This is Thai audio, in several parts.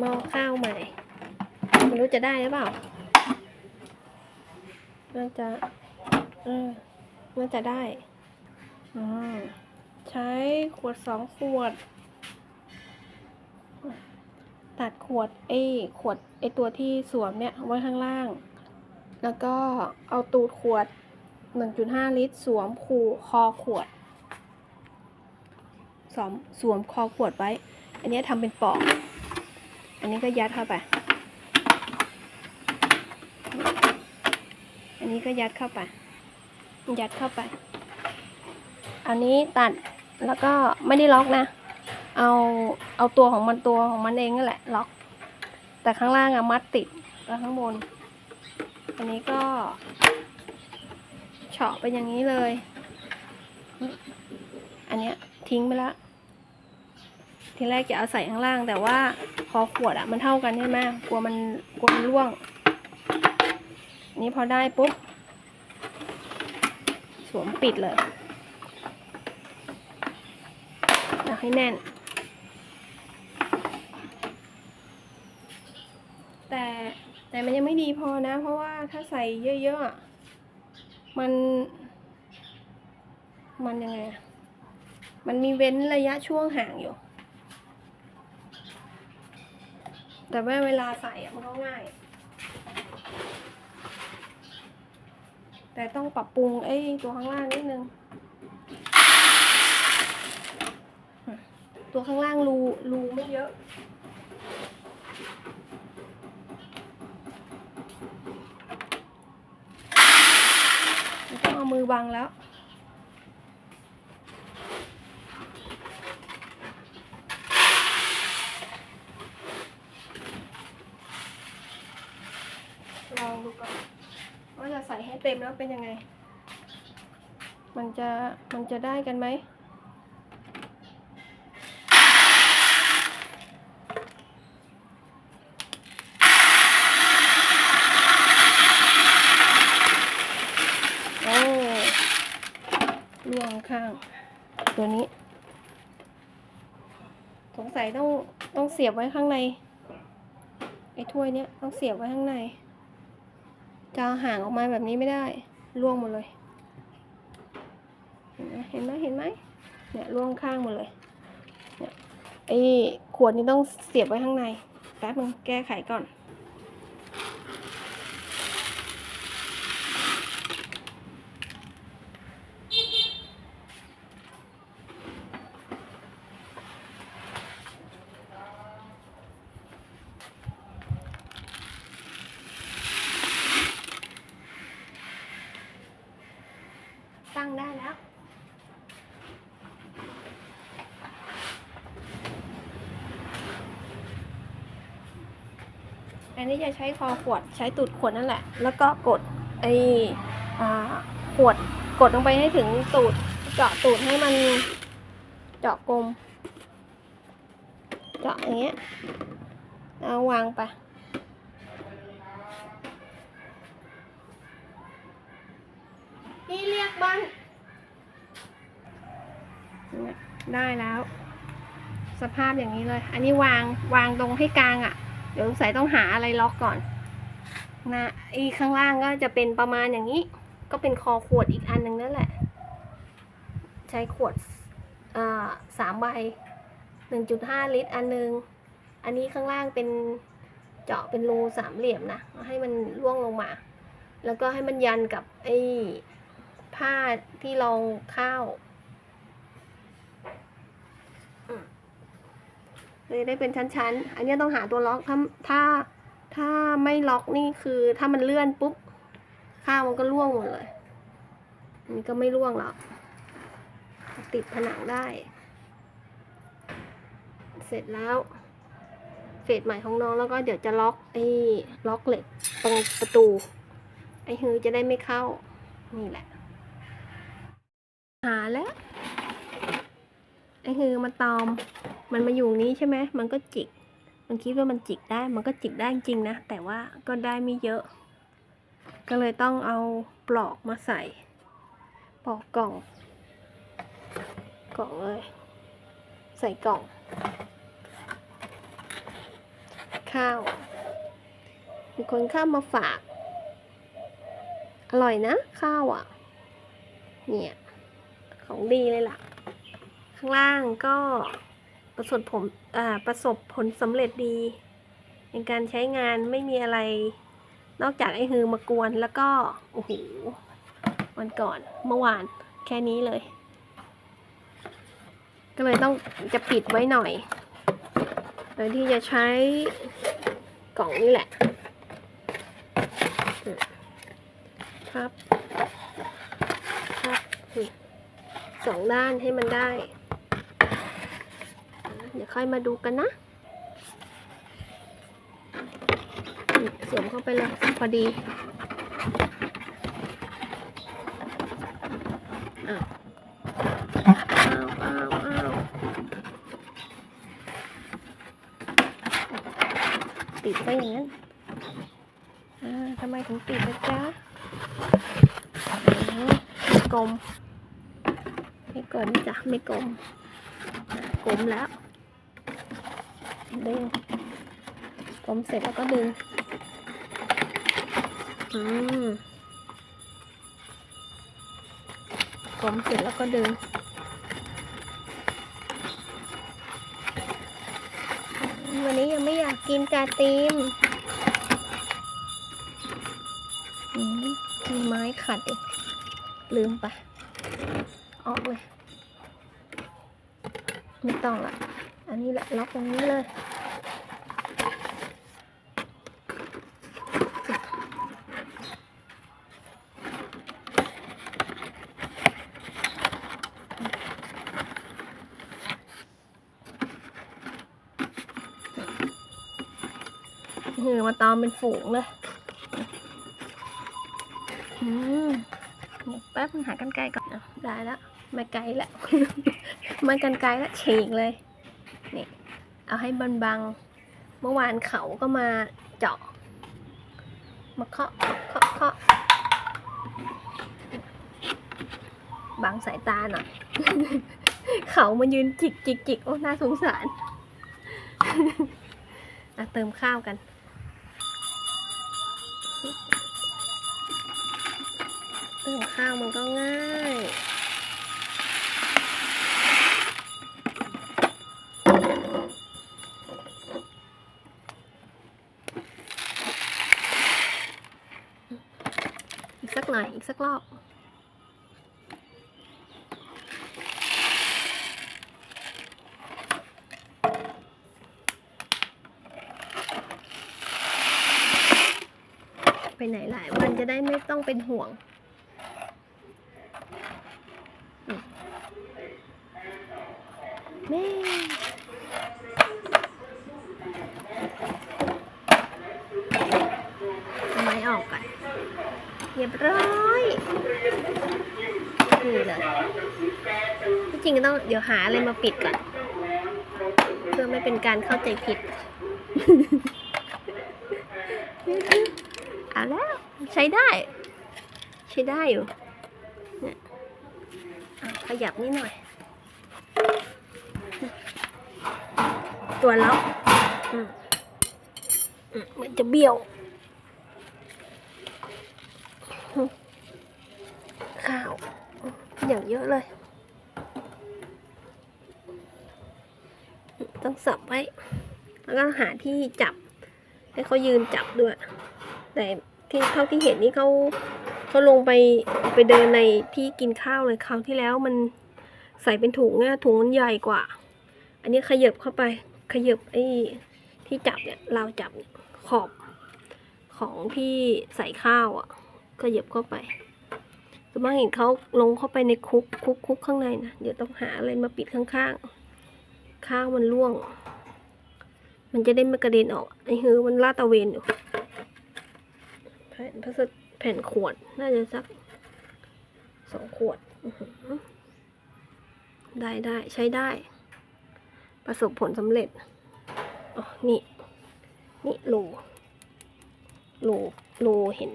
หม้อข้าวใหม่ไม่รู้จะได้หรือเปล่าน่าจะเออน่าจะได้อืมใช้ขวดสองขวด ตัดขวดไอ้ขวดไอ้ตัวที่สวมเนี่ยไว้ข้างล่าง แล้วก็เอาตูดขวด 1.5 ลิตร สวมคูคอขวดสวมสวมคอขวดไว้ อันนี้ทำเป็นปอก อันนี้ก็ยัดเข้าไป อันนี้ก็ยัดเข้าไป ยัดเข้าไป อันนี้ตัดแล้วก็ไม่ได้ล็อกนะ เอาเอาตัวของมันตัวของมันเองนั่นแหละล็อก แต่ข้างล่างอะมัดติดแล้วข้างบน อันนี้ก็เฉาะไปอย่างนี้เลย อันเนี้ยทิ้งไปแล้วทีแรกจะเอาใส่ข้างล่างแต่ว่า พอขวดอะมันเท่ากันใช่ไหมกลัวมันกลัวมันร่วง นี้พอได้ปุ๊บ สวมปิดเลยเอาให้แน่น แต่แต่มันยังไม่ดีพอนะ เพราะว่าถ้าใส่เยอะๆอะมัน มันยังไง มันมีเว้นระยะช่วงห่างอยู่ แต่ว่าเวลาใส่มันก็ง่าย แต่ต้องปรับปรุงไอ้ตัวข้างล่างนิดนึง ตัวข้างล่างรูรูไม่เยอะต้องเอามือบังแล้ว ลองดูก่อนว่าจะใส่ให้ เต็มแล้วเป็นยังไง มันจะมันจะได้กันไหมโอ้ล่วงข้าง ตัวนี้ สงสัยต้องต้องเสียบไว้ข้างในไอ้ถ้วยเนี้ยต้องเสียบไว้ข้างใน จะห่างออกมาแบบนี้ไม่ได้ล่วงหมดเลยเห็นไหมเห็นไหมเห็นไหมเนี่ยล่วงข้างหมดเลยเนี่ยไอ้ขวดนี้ต้องเสียบไว้ข้างในแป๊บนึงแก้ไขก่อน นนี้จะใช้คอขวดใช้ตูดขวดนั่นแหละ แล้วก็กดไอ้ขวดกดลงไปให้ถึงตูดเจาะตูดให้มันเจาะกลม เจาะอย่างเงี้ยเอาวางไปพี่เรียกบ้านได้แล้ว สภาพอย่างนี้เลย อันนี้วางวางตรงให้กลางอะ่ะ เดี๋ยวสงสัยต้องหาอะไรล็อกก่อนนะอีข้างล่างก็จะเป็นประมาณอย่างนี้ ก็เป็นคอขวดอีกอันหนึ่งนั่นแหละ ใช้ขวดสามใบหนึ่งจุดห้าลิตรอันหนึ่งอันนี้ข้างล่างเป็นเจาะเป็นรูสามเหลี่ยมนะ ให้มันร่วงลงมา แล้วก็ให้มันยันกับไอ้ผ้าที่รองข้าวอืม เลยได้เป็นชั้นๆ อันนี้ต้องหาตัวล็อกถ้าถ้าถ้าไม่ล็อกนี่คือถ้ามันเลื่อนปุ๊บข้าวมันก็ร่วงหมดเลยอันนี้ก็ไม่ร่วงหรอกติดผนังได้ เสร็จแล้วเฟสใหม่ของน้องแล้วก็เดี๋ยวจะล็อกไอ้ล็อกเหล็กตรงประตู ไอ้ฮือจะได้ไม่เข้า นี่แหละ หาแล้ว ไอ้ฮือมาตอม มันมาอยู่นี้ใช่ไหมมันก็จิก มันคิดว่ามันจิกได้ มันก็จิกได้จริงนะ แต่ว่าก็ได้ไม่เยอะ ก็เลยต้องเอาปลอกมาใส่ ปลอกกล่อง กล่องเลย ใส่กล่อง ข้าว มีคนข้าวมาฝาก อร่อยนะ ข้าวอะ เนี่ย ของดีเลยล่ะ ข้างล่างก็ ประสบผมประสบผลสำเร็จดี ในการใช้งานไม่มีอะไร นอกจากไอ้ฮือมากวนแล้วก็ โอ้โห วันก่อนเมื่อวานแค่นี้เลย ก็เลยต้องจะปิดไว้หน่อยโดยที่จะใช้กล่องนี่แหละครับครับสองด้านให้มันได้ เดี๋ยวค่อยมาดูกันนะสวมเข้าไปเลยพอดีอ้าวอ้าวอ้าวอ้าติดไปอย่างนั้นทำไมถึงติดนะจ๊ะไม่กลม ไม่กลมจ้ะไม่กลมกลมแล้ว ดึงกลมเสร็จแล้วก็ดึง อืมกลมเสร็จแล้วก็ดึง วันนี้ยังไม่อยากกินกาตีมมีไม้ขัดอยู่ลืมไป ออกเลย ไม่ต้องละ อันนี้แหละล็อกตรงนี้เลยหือมาตอมเป็นฝูงเลยอืมเดี๋ยวแป๊บนึงหากันไกลก่อนอะได้แล้ว ไม่ไกลแล้ว ไม่กันไกลแล้วฉีกเลยนี่ เอาให้บันบังเมื่อวานเขาก็มาเจาะ มาเคาะเคาะเคาะบังสายตาหน่อย เขามายืนจิกจิกจิกโอ้น่าสงสารอะเติมข้าวกัน เติมข้าวมันก็ง่าย สักหน่อยอีกสักรอบ ไปไหนหลายวันจะได้ไม่ต้องเป็นห่วงอืมแม่ไม้ออกก่อน รียบร้อยนี่เลยที่จริงก็ต้องเดี๋ยวหาอะไรมาปิดก่อน เพื่อไม่เป็นการเข้าใจผิด เอาแล้ว ใช้ได้ ใช้ได้อยู่เนี่ยอะขยับนิดหน่อย ตัวล็อกอืมอืมมันจะเบี้ยว ข้าว อย่างเยอะเลย ต้องสับไว้ แล้วก็หาที่จับ ให้เขายืนจับด้วย แต่ที่เท่าที่เห็นนี่เขาเขาลงไปไปเดินในที่กินข้าวเลยคราวที่แล้วมันใส่เป็นถุงเนี่ยถุงมันใหญ่กว่า อันนี้ขยับเข้าไป ขยับไอ้ที่จับเนี่ยเราจับขอบของที่ใส่ข้าวอะ่ะ ขยับเข้าไปสมมติเห็นเขาลงเข้าไปในคุกคุกคุกข้างในนะเดี๋ยวต้องหาอะไรมาปิดข้างๆ ข้าวมันร่วง มันจะได้ไม่กระเด็นออกไอ้ฮือมันลาดตะเวนอยู่แผ่นพลาสติกแผ่นขวดน่าจะสักสองขวดได้ได้ใช้ได้ ประสบผลสำเร็จอ๋อนี่ นี่รูรูรูเห็น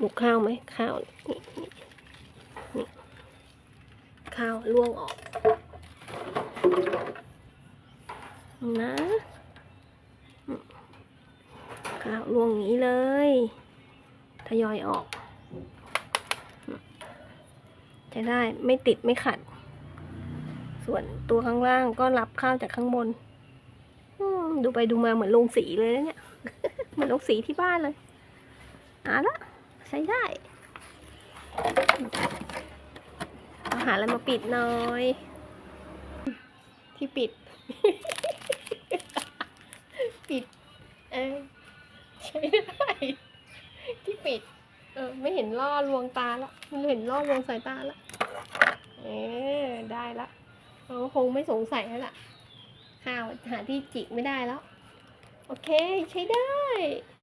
ดูข้าวไหมข้าวนี่นี่ข้าวล่วงออกนะข้าวล่วงนี้เลยทยอยออก จะได้ไม่ติดไม่ขัด ส่วนตัวข้างล่างก็รับข้าวจากข้างบนดูไปดูมาเหมือนลงสีเลยเนี่ย เหมือนลงสีที่บ้านเลยอะละ ช้ได้ เอาหาอะไรมาปิดหน่อย ที่ปิด ปิด เออใช้ได้ที่ปิด เออ ไม่เห็นล่อลวงตาละไม่เห็นล่อลวงสายตาละเออได้ละเขาคงไม่สงสัยแล้วล่ะข้าหาที่จิกไม่ได้แล้ว โอเค ใช้ได้